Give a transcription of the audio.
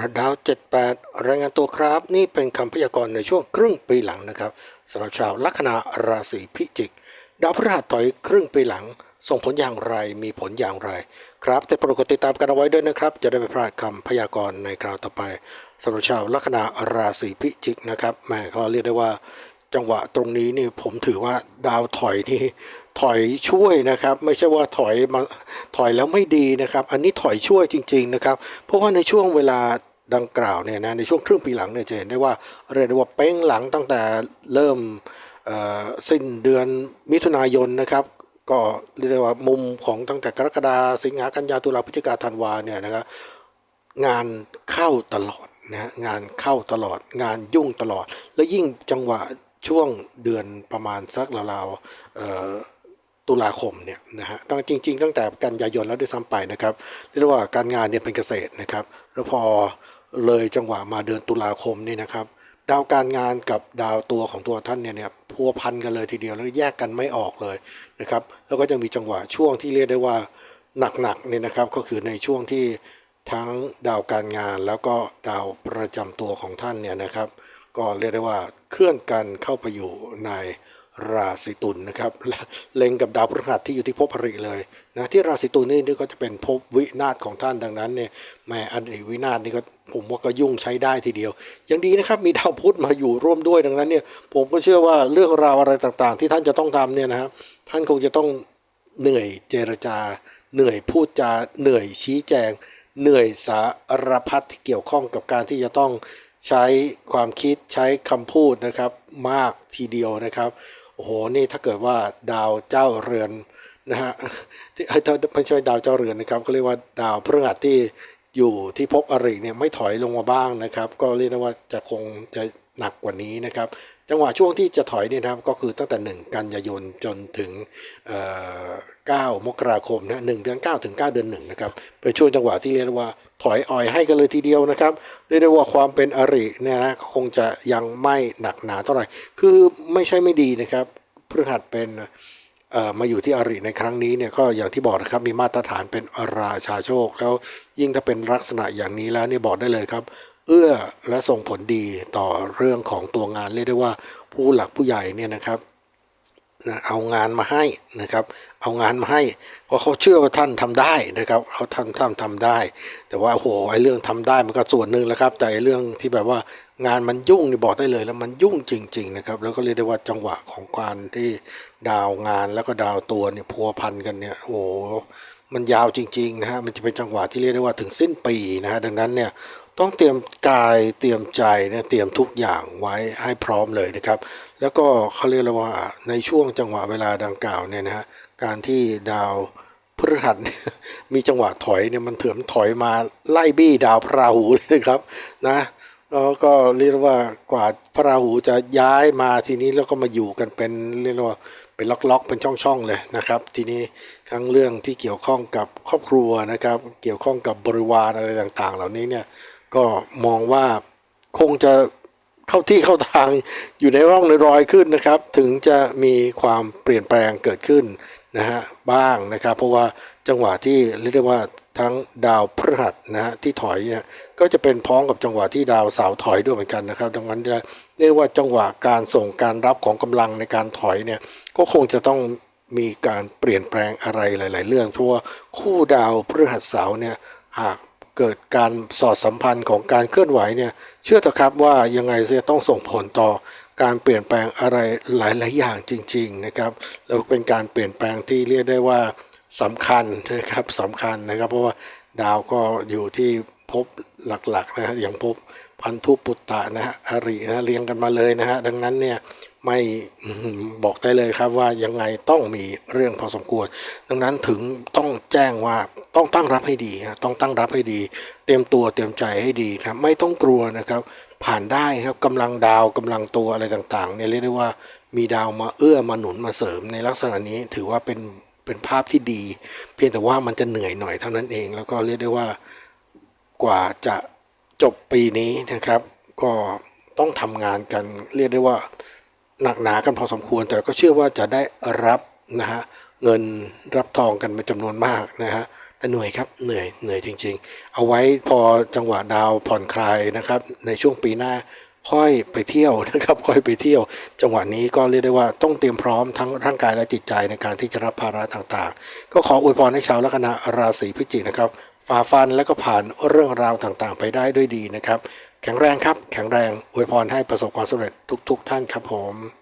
ระดาว 78 รายงานตัวครับ นี่เป็นคำพยากรณ์ในช่วงครึ่งปีหลังนะครับสำหรับชาวลัคนาราศีพิจิก ดาวพฤหัสถอยครึ่งปีหลัง ส่งผลอย่างไรมีผลอย่างไร ครับ แต่โปรดกดติดตามกันเอาไว้ด้วยนะครับ จะได้ไม่พลาดคำพยากรณ์ในคราวต่อไปสำหรับชาวลัคนาราศีพิจิกนะครับแม่ก็เรียกได้ว่า จังหวะตรงนี้นี่ผมถือว่าดาวถอยนี่ ถอยช่วยนะครับ ไม่ใช่ว่าถอยมาถอยแล้วไม่ดีนะครับ อันนี้ถอยช่วยจริง ๆนะครับ เพราะว่าในช่วงเวลาดังกล่าวเนี่ยนะในช่วงครึ่งปีหลังเนี่ยจะเห็นได้ว่าเรียกได้ว่าเป้งหลังตั้งแต่เริ่มสิ้นเดือนมิถุนายนนะครับก็เรียกได้ว่ามุมของตั้งแต่กรกฎาสิงหากันยาตุลาพฤศจิกาธันวาเนี่ยนะครับงานเข้าตลอดนะงานเข้าตลอด งานยุ่งตลอด และยิ่งจังหวะช่วงเดือนประมาณสักราวๆ ตุลาคมเนี่ยนะฮะตั้งจริง ๆ ตั้งแต่กันยายนแล้วด้วยซ้ำไปนะครับเรียกว่าการงานเนี่ยเป็นเกษตรนะครับแล้วพอเลยจังหวะมาเดือนตุลาคมนี่นะครับดาวการงานกับดาวตัวของตัวท่านเนี่ยเนี่ยพัวพันกันเลยทีเดียวแล้วแยกกันไม่ออกเลยนะครับแล้วก็จะมีจังหวะช่วงที่เรียกได้ว่าหนักๆเนี่ยนะครับก็คือในช่วงที่ทั้งดาวการงานแล้วก็ดาวประจำตัวของท่านเนี่ยนะครับ ก็เรียกได้ว่าเคลื่อนกันเข้าไปอยู่ใน ราศีตุลนะครับเล็งกับดาวพฤหัสที่อยู่ที่ภพอริเลยนะที่ราศีตุลนี่นี่ก็จะเป็นภพวินาศของท่านดังนั้นเนี่ยแม่อดีตวินาศนี่ก็ผมว่าก็ยุ่งใช้ได้ทีเดียว ยังดีนะครับมีดาวพุธมาอยู่ร่วมด้วยดังนั้นเนี่ยผมก็เชื่อว่าเรื่องราวอะไรต่างๆ ที่ท่านจะต้องทำเนี่ยนะครับท่านคงจะต้องเหนื่อยเจรจา เหนื่อยพูดจาเหนื่อยชี้แจง เหนื่อยสารพัดที่เกี่ยวข้องกับการที่จะต้อง ใช้ความคิดใช้คำพูดนะครับมากทีเดียวนะครับโอ้โหนี่ถ้าเกิดว่าดาวเจ้าเรือนนะฮะที่ไม่ใช่ดาวเจ้าเรือนนะครับก็เรียกว่าดาวพฤหัสที่อยู่ที่ภพอริเนี่ยไม่ถอยลงมาบ้างนะครับ ก็เรียกได้ว่าจะคงจะ หนักกว่านี้นะครับ จังหวะช่วงที่จะถอยเนี่ยนะครับก็คือตั้งแต่ 1 กันยายนจนถึงเอ่อ9มกราคมนะ1เดือน 9 ถึง 9 เดือน1นะครับเป็นช่วงจังหวะที่เรียกว่าถอยอ่อยให้กันเลยทีเดียวนะครับเรียกได้ว่าความเป็นอริเนี่ยนะคงจะยังไม่หนักหนาเท่าไหร่ คือไม่ใช่ไม่ดีนะครับพฤหัสเป็นมาอยู่ที่อริในครั้งนี้เนี่ยก็อย่างที่บอกนะครับมีมาตรฐานเป็นราชาโชค แล้วยิ่งถ้าเป็นลักษณะอย่างนี้แล้วเนี่ยบอกได้เลยครับ เอื้อและส่งผลดีต่อเรื่องของตัวงานเรียกได้ว่าผู้หลักผู้ใหญ่เนี่ยนะครับนะเอางานมาให้นะครับ เอางานมาให้ เพราะเขาเชื่อว่าท่านทำได้นะครับเขาทำทำทำได้ แต่ว่าโอ้โหไอ้เรื่องทำได้มันก็ส่วนหนึ่งแล้วครับ แต่ไอ้เรื่องที่แบบว่างานมันยุ่งนี่บอกได้เลย แล้วมันยุ่งจริง ๆ นะครับ แล้วก็เรียกได้ว่าจังหวะของการที่ดาวงานแล้วก็ดาวตัวเนี่ยพัวพันกันเนี่ยโอ้โหมันยาวจริงๆนะฮะมันจะเป็นจังหวะที่เรียกได้ว่าถึงสิ้นปีนะฮะดังนั้นเนี่ย ต้องเตรียมกายเตรียมใจเนะเตรียมทุกอย่างไว้ให้พร้อมเลยนะครับ แล้วก็เขาเรียกว่าในช่วงจังหวะเวลาดังกล่าวเนี่ยนะฮะการที่ดาวพฤหัสมีจังหวะถอยเนี่ยมันเถื่อนถอยมาไล่บี้ดาวพระราหูเลยครับนะแล้วก็เรียกว่ากว่าพระราหูจะย้ายมาทีนี้แล้วก็มาอยู่กันเป็นเรียกว่าเป็นล็อกๆเป็นช่องๆเลยนะครับ ทีนี้ทั้งเรื่องที่เกี่ยวข้องกับครอบครัวนะครับ เกี่ยวข้องกับบริวารอะไรต่างๆ เหล่านี้เนี่ย ก็มองว่าคงจะเข้าที่เข้าทางอยู่ในร่องในรอยขึ้นนะครับ ถึงจะมีความเปลี่ยนแปลงเกิดขึ้นนะฮะบ้างนะครับ เพราะว่าจังหวะที่เรียกได้ว่าทั้งดาวพฤหัสนะฮะที่ถอยเนี่ยก็จะเป็นพ้องกับจังหวะที่ดาวเสาร์ถอยด้วยเหมือนกันนะครับ ดังนั้นเรียกว่าจังหวะการส่งการรับของกำลังในการถอยเนี่ยก็คงจะต้องมีการเปลี่ยนแปลงอะไรหลาย ๆ เรื่องเพราะว่าคู่ดาวพฤหัสเสาร์เนี่ยหาก เกิดการสอดสัมพันธ์ของการเคลื่อนไหวเนี่ยเชื่อเถอะครับว่ายังไงจะต้องส่งผลต่อการเปลี่ยนแปลงอะไรหลาย ๆ อย่างจริง ๆ นะครับแล้วเป็นการเปลี่ยนแปลงที่เรียกได้ว่าสำคัญนะครับสำคัญนะครับ เพราะว่าดาวก็อยู่ที่ภพหลัก ๆ นะฮะอย่างภพพันธุปุตตะนะฮะอรินะเรียงกันมาเลยนะฮะดังนั้นเนี่ยไม่บอกได้เลยครับว่ายังไงต้องมีเรื่องพอสมควร ดังนั้นถึงต้องแจ้งว่า ต้องตั้งรับให้ดีนะต้องตั้งรับให้ดี เตรียมตัวเตรียมใจให้ดีนะครับไม่ต้องกลัวนะครับ ผ่านได้ครับกำลังดาวกำลังตัวอะไรต่างๆเนี่ยเรียกได้ว่ามีดาวมาเอื้อมาหนุนมาเสริมในลักษณะนี้ถือว่าเป็นเป็นภาพที่ดี เพียงแต่ว่ามันจะเหนื่อยหน่อยเท่านั้นเอง แล้วก็เรียกได้ว่ากว่าจะจบปีนี้นะครับ ก็ต้องทำงานกันเรียกได้ว่าหนักหนากันพอสมควร แต่ก็เชื่อว่าจะได้รับนะฮะเงินรับทองกันเป็นจำนวนมากนะฮะ แต่เหนื่อยครับเหนื่อยเหนื่อยจริง ๆ เอาไว้พอจังหวะดาวผ่อนคลายนะครับ ในช่วงปีหน้าค่อยไปเที่ยวนะครับค่อยไปเที่ยว จังหวะนี้ก็เรียกได้ว่าต้องเตรียมพร้อมทั้งร่างกายและจิตใจในการที่จะรับภาระต่างๆ ก็ขออวยพรให้ชาวลัคนาราศีพิจิกนะครับฝ่าฟันและก็ผ่านเรื่องราวต่างๆ ไปได้ด้วยดีนะครับ แข็งแรงครับ แข็งแรงอวยพรให้ประสบความสำเร็จทุก ๆ ท่านครับผม